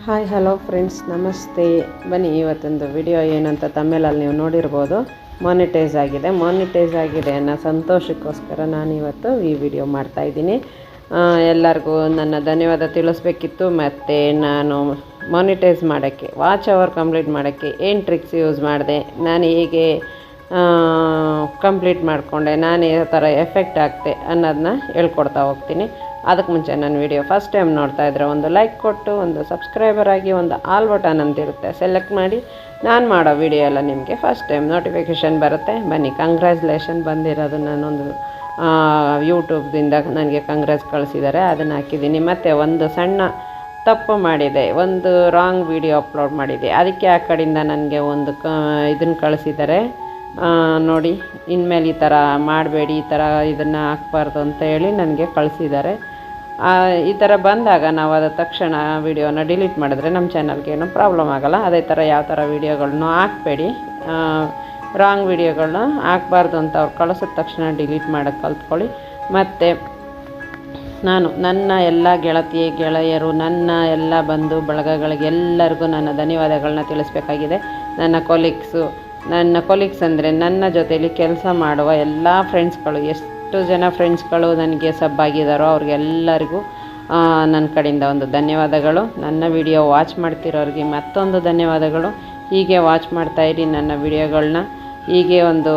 Hi, hello friends, ನಮಸ್ತೆ. ಬನ್ನಿ, ಇವತ್ತೊಂದು ವಿಡಿಯೋ ಏನಂತ ತಮ್ಮೇಲಲ್ಲಿ ನೀವು ನೋಡಿರ್ಬೋದು. ಮಾನಿಟೈಸ್ ಆಗಿದೆ. ಮಾನಿಟೈಸ್ ಆಗಿದೆ ಅನ್ನೋ ಸಂತೋಷಕ್ಕೋಸ್ಕರ ನಾನು ಇವತ್ತು ಈ ವಿಡಿಯೋ ಮಾಡ್ತಾಯಿದ್ದೀನಿ ಎಲ್ಲರಿಗೂ ನನ್ನ ಧನ್ಯವಾದ ತಿಳಿಸ್ಬೇಕಿತ್ತು. ಮತ್ತು ನಾನು ಮಾನಿಟೈಸ್ ಮಾಡೋಕ್ಕೆ ವಾಚ್ ಅವರ್ ಕಂಪ್ಲೀಟ್ ಮಾಡೋಕ್ಕೆ ಏನು ಟ್ರಿಕ್ಸ್ ಯೂಸ್ ಮಾಡಿದೆ, ನಾನು ಹೇಗೆ ಕಂಪ್ಲೀಟ್ ಮಾಡಿಕೊಂಡೆ, ನಾನು ಯಾವ ಥರ ಎಫೆಕ್ಟ್ ಆಗ್ತೆ ಅನ್ನೋದನ್ನ ಹೇಳ್ಕೊಡ್ತಾ ಹೋಗ್ತೀನಿ. ಅದಕ್ಕೆ ಮುಂಚೆ ನನ್ನ ವಿಡಿಯೋ ಫಸ್ಟ್ ಟೈಮ್ ನೋಡ್ತಾ ಇದ್ದರೆ ಒಂದು ಲೈಕ್ ಕೊಟ್ಟು, ಒಂದು ಸಬ್ಸ್ಕ್ರೈಬರ್ ಆಗಿ, ಒಂದು ಆಲ್ ಬಟನ್ ಅಂತಿರುತ್ತೆ ಸೆಲೆಕ್ಟ್ ಮಾಡಿ, ನಾನು ಮಾಡೋ ವಿಡಿಯೋ ಎಲ್ಲ ನಿಮಗೆ ಫಸ್ಟ್ ಟೈಮ್ ನೋಟಿಫಿಕೇಷನ್ ಬರುತ್ತೆ. ಬನ್ನಿ ಕಂಗ್ರ್ಯಾಚುಲೇಷನ್ ಬಂದಿರೋದು ನಾನೊಂದು ಯೂಟ್ಯೂಬ್ದಿಂದ ನನಗೆ ಕಂಗ್ರೆಸ್ ಕಳಿಸಿದ್ದಾರೆ ಅದನ್ನು ಹಾಕಿದ್ದೀನಿ. ಮತ್ತು ಒಂದು ಸಣ್ಣ ತಪ್ಪು ಮಾಡಿದೆ. ಒಂದು ರಾಂಗ್ ವಿಡಿಯೋ ಅಪ್ಲೋಡ್ ಮಾಡಿದೆ. ಅದಕ್ಕೆ ಆ ಕಡೆಯಿಂದ ನನಗೆ ಒಂದು ಕ, ಇದನ್ನು ಕಳಿಸಿದ್ದಾರೆ ನೋಡಿ, ಇನ್ಮೇಲೆ ಈ ಥರ ಮಾಡಬೇಡಿ, ಈ ಥರ ಇದನ್ನು ಹಾಕ್ಬಾರ್ದು ಅಂತ ಹೇಳಿ ನನಗೆ ಕಳಿಸಿದ್ದಾರೆ ಈ ಥರ ಬಂದಾಗ ನಾವು ಅದ ತಕ್ಷಣ ವಿಡಿಯೋನ ಡಿಲೀಟ್ ಮಾಡಿದ್ರೆ ನಮ್ಮ ಚಾನಲ್ಗೆ ಏನೂ ಪ್ರಾಬ್ಲಮ್ ಆಗೋಲ್ಲ. ಅದೇ ಥರ ಯಾವ ಥರ ವೀಡಿಯೋಗಳನ್ನು ಹಾಕ್ಬೇಡಿ. ರಾಂಗ್ ವೀಡಿಯೋಗಳನ್ನ ಹಾಕ್ಬಾರ್ದು ಅಂತ ಅವ್ರು ಕಳಿಸಿದ ತಕ್ಷಣ ಡಿಲೀಟ್ ಮಾಡೋಕ್ಕೆ ಕಲ್ತ್ಕೊಳ್ಳಿ. ಮತ್ತು ನಾನು ನನ್ನ ಎಲ್ಲ ಗೆಳತಿ, ಗೆಳೆಯರು, ನನ್ನ ಎಲ್ಲ ಬಂಧು ಬಳಗಗಳಿಗೆ ಎಲ್ಲರಿಗೂ ನನ್ನ ಧನ್ಯವಾದಗಳನ್ನ ತಿಳಿಸ್ಬೇಕಾಗಿದೆ. ನನ್ನ ಕೊಲೀಗ್ಸು ನನ್ನ ಕೊಲೀಗ್ಸ್ ಅಂದರೆ ನನ್ನ ಜೊತೆಯಲ್ಲಿ ಕೆಲಸ ಮಾಡುವ ಎಲ್ಲ ಫ್ರೆಂಡ್ಸ್ಗಳು ಎಷ್ಟು ಜನ ಫ್ರೆಂಡ್ಸ್ಗಳು ನನಗೆ ಸಬ್ ಆಗಿದ್ದಾರೋ ಅವ್ರಿಗೆಲ್ಲರಿಗೂ ನನ್ನ ಕಡೆಯಿಂದ ಒಂದು ಧನ್ಯವಾದಗಳು. ನನ್ನ ವಿಡಿಯೋ ವಾಚ್ ಮಾಡ್ತಿರೋರಿಗೆ ಮತ್ತೊಂದು ಧನ್ಯವಾದಗಳು. ಹೀಗೆ ವಾಚ್ ಮಾಡ್ತಾಯಿರಿ ನನ್ನ ವಿಡಿಯೋಗಳನ್ನ ಹೀಗೆ ಒಂದು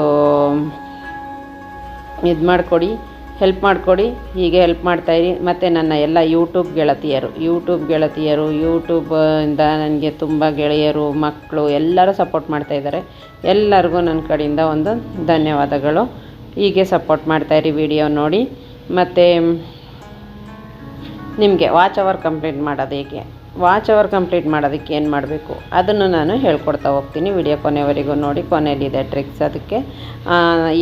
ಇದು ಮಾಡಿಕೊಡಿ ಹೆಲ್ಪ್ ಮಾಡಿಕೊಡಿ, ಹೀಗೆ ಹೆಲ್ಪ್ ಮಾಡ್ತಾಯಿರಿ ಮತ್ತು ನನ್ನ ಎಲ್ಲ ಯೂಟ್ಯೂಬ್ ಗೆಳತಿಯರು ಯೂಟ್ಯೂಬ್ ಗೆಳತಿಯರು ಯೂಟ್ಯೂಬಿಂದ ನನಗೆ ತುಂಬ ಗೆಳೆಯರು, ಮಕ್ಕಳು ಎಲ್ಲರೂ ಸಪೋರ್ಟ್ ಮಾಡ್ತಾಯಿದ್ದಾರೆ ಎಲ್ಲರಿಗೂ ನನ್ನ ಕಡೆಯಿಂದ ಒಂದು ಧನ್ಯವಾದಗಳು. ಹೀಗೆ ಸಪೋರ್ಟ್ ಮಾಡ್ತಾಯಿರಿ ವಿಡಿಯೋ ನೋಡಿ. ಮತ್ತು ನಿಮಗೆ ವಾಚ್ ಅವರ್ ಕಂಪ್ಲೀಟ್ ಮಾಡೋದು ಹೇಗೆ? ವಾಚ್ ಅವರ್ ಕಂಪ್ಲೀಟ್ ಮಾಡೋದಕ್ಕೆ ಏನು ಮಾಡಬೇಕು? ಅದನ್ನು ನಾನು ಹೇಳ್ಕೊಡ್ತಾ ಹೋಗ್ತೀನಿ ವಿಡಿಯೋ ಕೊನೆವರೆಗೂ ನೋಡಿ. ಕೊನೆಯಲ್ಲಿದೆ ಟ್ರಿಕ್ಸ್ ಅದಕ್ಕೆ.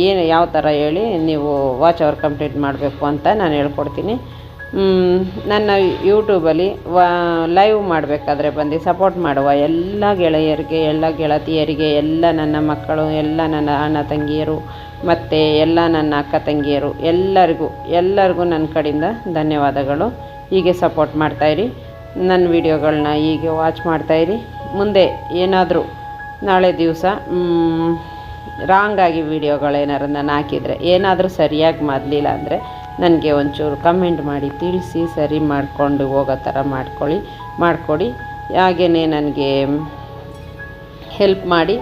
ಏನು ಯಾವ ಥರ ಹೇಳಿ ನೀವು ವಾಚ್ ಅವರ್ ಕಂಪ್ಲೀಟ್ ಮಾಡಬೇಕು ಅಂತ ನಾನು ಹೇಳ್ಕೊಡ್ತೀನಿ. ನನ್ನ ಯೂಟ್ಯೂಬಲ್ಲಿ ವಾ ಲೈವ್ ಮಾಡಬೇಕಾದ್ರೆ ಬಂದು ಸಪೋರ್ಟ್ ಮಾಡುವ ಎಲ್ಲ ಗೆಳೆಯರಿಗೆ, ಎಲ್ಲ ಗೆಳತಿಯರಿಗೆ, ಎಲ್ಲ ನನ್ನ ಮಕ್ಕಳು, ಎಲ್ಲ ನನ್ನ ಅಣ್ಣ, ತಂಗಿಯರು ಮತ್ತು ಎಲ್ಲ ನನ್ನ ಅಕ್ಕ ತಂಗಿಯರು ಎಲ್ಲರಿಗೂ ಎಲ್ಲರಿಗೂ ನನ್ನ ಕಡೆಯಿಂದ ಧನ್ಯವಾದಗಳು. ಹೀಗೆ ಸಪೋರ್ಟ್ ಮಾಡ್ತಾಯಿರಿ ನನ್ನ ವಿಡಿಯೋಗಳನ್ನ ಹೀಗೆ ವಾಚ್ ಮಾಡ್ತಾಯಿರಿ ಮುಂದೆ ಏನಾದರೂ ನಾಳೆ ದಿವಸ ರಾಂಗಾಗಿ ವಿಡಿಯೋಗಳೇನಾದ್ರು ನಾನು ಹಾಕಿದರೆ, ಏನಾದರೂ ಸರಿಯಾಗಿ ಮಾಡಲಿಲ್ಲ ಅಂದರೆ ನನಗೆ ಒಂಚೂರು ಕಮೆಂಟ್ ಮಾಡಿ, ತಿಳಿಸಿ, ಸರಿ ಮಾಡಿಕೊಂಡು ಹೋಗೋ ಥರ ಮಾಡ್ಕೊಳ್ಳಿ, ಮಾಡಿಕೊಡಿ. ಹಾಗೆಯೇ ನನಗೆ ಹೆಲ್ಪ್ ಮಾಡಿ.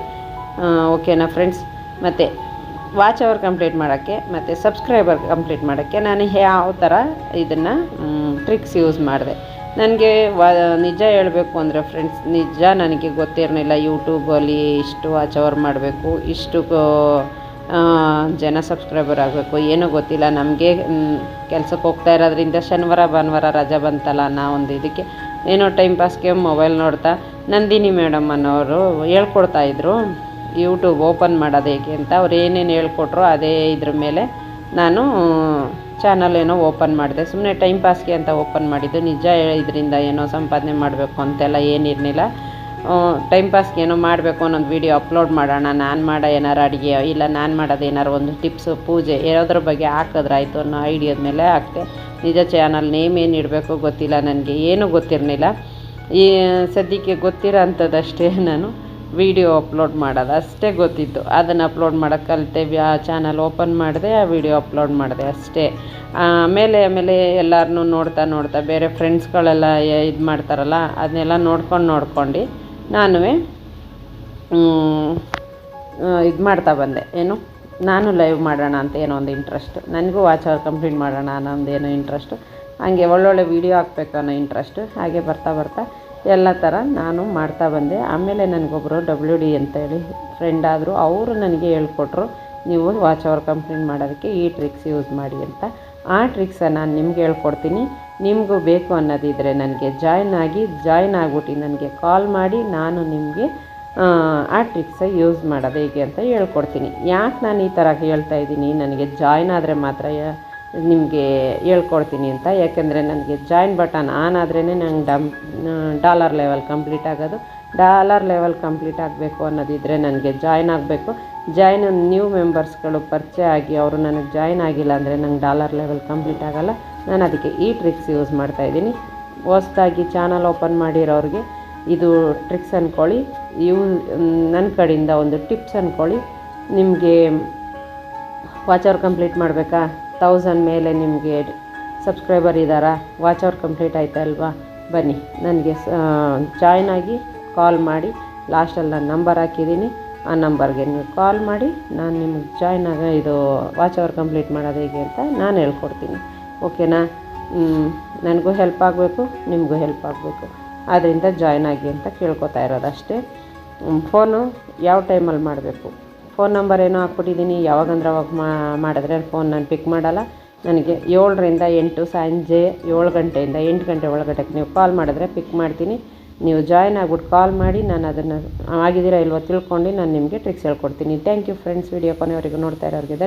ಓಕೆನಾ ಫ್ರೆಂಡ್ಸ್ ಮತ್ತು ವಾಚ್ ಅವರ್ ಕಂಪ್ಲೀಟ್ ಮಾಡೋಕ್ಕೆ, ಮತ್ತು ಸಬ್ಸ್ಕ್ರೈಬರ್ ಕಂಪ್ಲೀಟ್ ಮಾಡೋಕ್ಕೆ ನಾನು ಯಾವ ಥರ ಇದನ್ನು ಟ್ರಿಕ್ಸ್ ಯೂಸ್ ಮಾಡಿದೆ. ನನಗೆ ವ, ನಿಜ ಹೇಳಬೇಕು ಅಂದರೆ ಫ್ರೆಂಡ್ಸ್ ನಿಜ ನನಗೆ ಗೊತ್ತಿರಲಿಲ್ಲ ಯೂಟ್ಯೂಬಲ್ಲಿ ಇಷ್ಟು ವಾಚ್ ಅವರ್ ಮಾಡಬೇಕು, ಇಷ್ಟು ಜನ ಸಬ್ಸ್ಕ್ರೈಬರ್ ಆಗಬೇಕು, ಏನೂ ಗೊತ್ತಿಲ್ಲ. ನಮಗೆ ಕೆಲಸಕ್ಕೆ ಹೋಗ್ತಾ ಇರೋದ್ರಿಂದ ಶನಿವಾರ, ಭಾನುವಾರ ರಜೆ ಬಂತಲ್ಲ ಅನ್ನೋ ಒಂದು ಇದಕ್ಕೆ, ಏನೋ ಟೈಮ್ ಪಾಸ್ಗೆ ಮೊಬೈಲ್ ನೋಡ್ತಾ, ನಂದಿನಿ ಮೇಡಮ್ ಅನ್ನೋರು ಹೇಳ್ಕೊಡ್ತಾ ಇದ್ರು. ಯೂಟ್ಯೂಬ್ ಓಪನ್ ಮಾಡೋದು ಹೇಗೆ ಅಂತ ಅವ್ರು ಏನೇನು ಹೇಳ್ಕೊಟ್ರು ಅದೇ ಇದ್ರ ಮೇಲೆ ನಾನು ಚಾನಲ್ ಏನೋ ಓಪನ್ ಮಾಡಿದೆ. ಸುಮ್ಮನೆ ಟೈಮ್ ಪಾಸ್ಗೆ ಅಂತ ಓಪನ್ ಮಾಡಿದ್ದು. ನಿಜ ಇದರಿಂದ ಏನೋ ಸಂಪಾದನೆ ಮಾಡಬೇಕು ಅಂತೆಲ್ಲ ಏನಿರಲಿಲ್ಲ. ಟೈಮ್ ಪಾಸ್ಗೆ ಏನೋ ಮಾಡಬೇಕು ಅನ್ನೋದು ವೀಡಿಯೋ ಅಪ್ಲೋಡ್ ಮಾಡೋಣ, ನಾನು ಮಾಡೋ ಏನಾರು ಅಡುಗೆ, ಇಲ್ಲ ನಾನು ಮಾಡೋದು ಏನಾರು ಒಂದು ಟಿಪ್ಸು, ಪೂಜೆ ಯಾವುದ್ರ ಬಗ್ಗೆ ಹಾಕಿದ್ರಾಯ್ತು ಅನ್ನೋ ಐಡಿಯಾದ ಮೇಲೆ ಹಾಕ್ತೆ ನಿಜ ಚಾನಲ್ ನೇಮ್ ಏನು ಇಡಬೇಕು ಗೊತ್ತಿಲ್ಲ ನನಗೆ, ಏನೂ ಗೊತ್ತಿರಲಿಲ್ಲ. ಈ, ಸದ್ಯಕ್ಕೆ ಗೊತ್ತಿರೋ ಅಂಥದ್ದಷ್ಟೇ ನಾನು. ವಿಡಿಯೋ ಅಪ್ಲೋಡ್ ಮಾಡೋದು, ಅಷ್ಟೇ ಗೊತ್ತಿತ್ತು. ಅದನ್ನು ಅಪ್ಲೋಡ್ ಮಾಡೋಕ್ಕೆ ಕಲಿತೆ ಆ ಚಾನಲ್ ಓಪನ್ ಮಾಡಿದೆ, ಆ ವಿಡಿಯೋ ಅಪ್ಲೋಡ್ ಮಾಡಿದೆ ಅಷ್ಟೇ. ಆಮೇಲೆ ಆಮೇಲೆ ಎಲ್ಲರನ್ನೂ ನೋಡ್ತಾ ನೋಡ್ತಾ ಬೇರೆ ಫ್ರೆಂಡ್ಸ್ಗಳೆಲ್ಲ ಇದು ಮಾಡ್ತಾರಲ್ಲ, ಅದನ್ನೆಲ್ಲ ನೋಡ್ಕೊಂಡು ನೋಡ್ಕೊಂಡು ನಾನು ಇದು ಮಾಡ್ತಾ ಬಂದೆ. ಏನು? ನಾನು ಲೈವ್ ಮಾಡೋಣ ಅಂತ ಏನೋ ಒಂದು ಇಂಟ್ರೆಸ್ಟು ನನಗೂ ವಾಚ್ ಅವರ್ ಕಂಪ್ಲೀಟ್ ಮಾಡೋಣ ಅನ್ನೋ ಒಂದು ಏನೋ ಇಂಟ್ರೆಸ್ಟು ಹಾಗೆ ಒಳ್ಳೊಳ್ಳೆ ವೀಡಿಯೋ ಹಾಕ್ಬೇಕು ಅನ್ನೋ ಇಂಟ್ರೆಸ್ಟು ಹಾಗೆ ಬರ್ತಾ ಬರ್ತಾ ಎಲ್ಲ ಥರ ನಾನು ಮಾಡ್ತಾ ಬಂದೆ. ಆಮೇಲೆ ನನಗೊಬ್ಬರು ಡಬ್ಲ್ಯೂ ಡಿ ಅಂತೇಳಿ ಫ್ರೆಂಡ್ ಆದರು, ಅವರು ನನಗೆ ಹೇಳ್ಕೊಟ್ರು, ನೀವು ವಾಚ್ ಅವರ್ ಕಂಪ್ಲೀಟ್ ಮಾಡೋದಕ್ಕೆ ಈ ಟ್ರಿಕ್ಸ್ ಯೂಸ್ ಮಾಡಿ ಅಂತ. ಆ ಟ್ರಿಕ್ಸನ್ನು ನಾನು ನಿಮ್ಗೆ ಹೇಳ್ಕೊಡ್ತೀನಿ. ನಿಮಗೂ ಬೇಕು ಅನ್ನೋದಿದ್ದರೆ ನನಗೆ ಜಾಯ್ನ್ ಆಗಿ ಜಾಯ್ನ್ ಆಗ್ಬಿಟ್ಟು ನನಗೆ ಕಾಲ್ ಮಾಡಿ, ನಾನು ನಿಮಗೆ, ಆ ಟ್ರಿಕ್ಸ ಯೂಸ್ ಮಾಡೋದು ಹೇಗೆ ಅಂತ ಹೇಳ್ಕೊಡ್ತೀನಿ. ಯಾಕೆ ನಾನು ಈ ಥರ ಹೇಳ್ತಾ ಇದ್ದೀನಿ? ನನಗೆ ಜಾಯ್ನ್ ಆದರೆ ಮಾತ್ರ ನಿಮಗೆ ಹೇಳ್ಕೊಡ್ತೀನಿ ಅಂತ. ಯಾಕೆಂದರೆ ನನಗೆ ಜಾಯಿನ್ ಬಟನ್ ಆನ್ ಆದ್ರೇ ನಂಗೆ ಡಮ್ ಡಾಲರ್ ಲೆವೆಲ್ ಕಂಪ್ಲೀಟ್ ಆಗೋದು. ಡಾಲರ್ ಲೆವೆಲ್ ಕಂಪ್ಲೀಟ್ ಆಗಬೇಕು ಅನ್ನೋದಿದ್ರೆ ನನಗೆ ಜಾಯ್ನ್ ಆಗಬೇಕು. ಜಾಯ್ನ್ ನ್ಯೂ ಮೆಂಬರ್ಸ್ಗಳು ಪರಿಚಯ ಆಗಿ ಅವರು ನನಗೆ ಜಾಯ್ನ್ ಆಗಿಲ್ಲ ಅಂದರೆ ನಂಗೆ ಡಾಲರ್ ಲೆವೆಲ್ ಕಂಪ್ಲೀಟ್ ಆಗೋಲ್ಲ. ನಾನು ಅದಕ್ಕೆ ಈ ಟ್ರಿಕ್ಸ್ ಯೂಸ್ ಮಾಡ್ತಾಯಿದ್ದೀನಿ ಹೊಸ್ದಾಗಿ ಚಾನಲ್ ಓಪನ್ ಮಾಡಿರೋರಿಗೆ ಇದು ಟ್ರಿಕ್ಸ್ ಅಂದ್ಕೊಳ್ಳಿ ಯೂ ನನ್ನ ಕಡೆಯಿಂದ ಒಂದು ಟಿಪ್ಸ್ ಅಂದ್ಕೊಳ್ಳಿ ನಿಮಗೆ ವಾಚ್ ಅವರ್ ಕಂಪ್ಲೀಟ್ ಮಾಡಬೇಕಾ? ತೌಸಂಡ್ ಮೇಲೆ ನಿಮಗೆ ಸಬ್ಸ್ಕ್ರೈಬರ್ ಇದ್ದಾರಾ ವಾಚ್ ಅವರ್ ಕಂಪ್ಲೀಟ್ ಆಯ್ತಾ ಅಲ್ವಾ? ಬನ್ನಿ, ನನಗೆ ಜಾಯ್ನ್ ಆಗಿ ಕಾಲ್ ಮಾಡಿ ಲಾಸ್ಟಲ್ಲಿ ನಾನು ನಂಬರ್ ಹಾಕಿದ್ದೀನಿ ಆ ನಂಬರ್ಗೆ ನೀವು ಕಾಲ್ ಮಾಡಿ, ನಾನು ನಿಮಗೆ ಜಾಯ್ನ್ ಆಗ ಇದು ವಾಚ್ ಅವರ್ ಕಂಪ್ಲೀಟ್ ಮಾಡೋದು ಹೇಗೆ ಅಂತ ನಾನು ಹೇಳ್ಕೊಡ್ತೀನಿ ಓಕೆನಾ ನನಗೂ ಹೆಲ್ಪ್ ಆಗಬೇಕು, ನಿಮಗೂ ಹೆಲ್ಪ್ ಆಗಬೇಕು ಆದ್ದರಿಂದ ಜಾಯ್ನ್ ಆಗಿ ಅಂತ ಕೇಳ್ಕೊತಾ ಇರೋದು ಅಷ್ಟೇ ಫೋನು ಯಾವ ಟೈಮಲ್ಲಿ ಮಾಡಬೇಕು? ಫೋನ್ ನಂಬರ್ ಏನೋ ಹಾಕ್ಬಿಟ್ಟಿದ್ದೀನಿ. ಯಾವಾಗಂದ್ರೆ ಅವಾಗ ಮಾಡಿದ್ರೆ ಫೋನ್ ನಾನು ಪಿಕ್ ಮಾಡಲ್ಲ. ನನಗೆ ಏಳರಿಂದ ಎಂಟು ಸಂಜೆ ಏಳು ಗಂಟೆಯಿಂದ ಎಂಟು ಗಂಟೆ ಒಳಗಡೆ ನೀವು ಕಾಲ್ ಮಾಡಿದ್ರೆ ಪಿಕ್ ಮಾಡ್ತೀನಿ. ನೀವು ಜಾಯ್ನ್ ಆಗ್ಬಿಟ್ಟು ಕಾಲ್ ಮಾಡಿ ನಾನು ಅದನ್ನು ಆಗಿದ್ದೀರಾ ಇಲ್ವೋ ತಿಳ್ಕೊಂಡು ನಾನು ನಿಮಗೆ ಟ್ರಿಕ್ಸ್ ಹೇಳ್ಕೊಡ್ತೀನಿ. ಥ್ಯಾಂಕ್ ಯು ಫ್ರೆಂಡ್ಸ್ ವಿಡಿಯೋ ಕೊನೆಯವರೆಗೂ ನೋಡ್ತಾ ಇರೋರಿಗೆ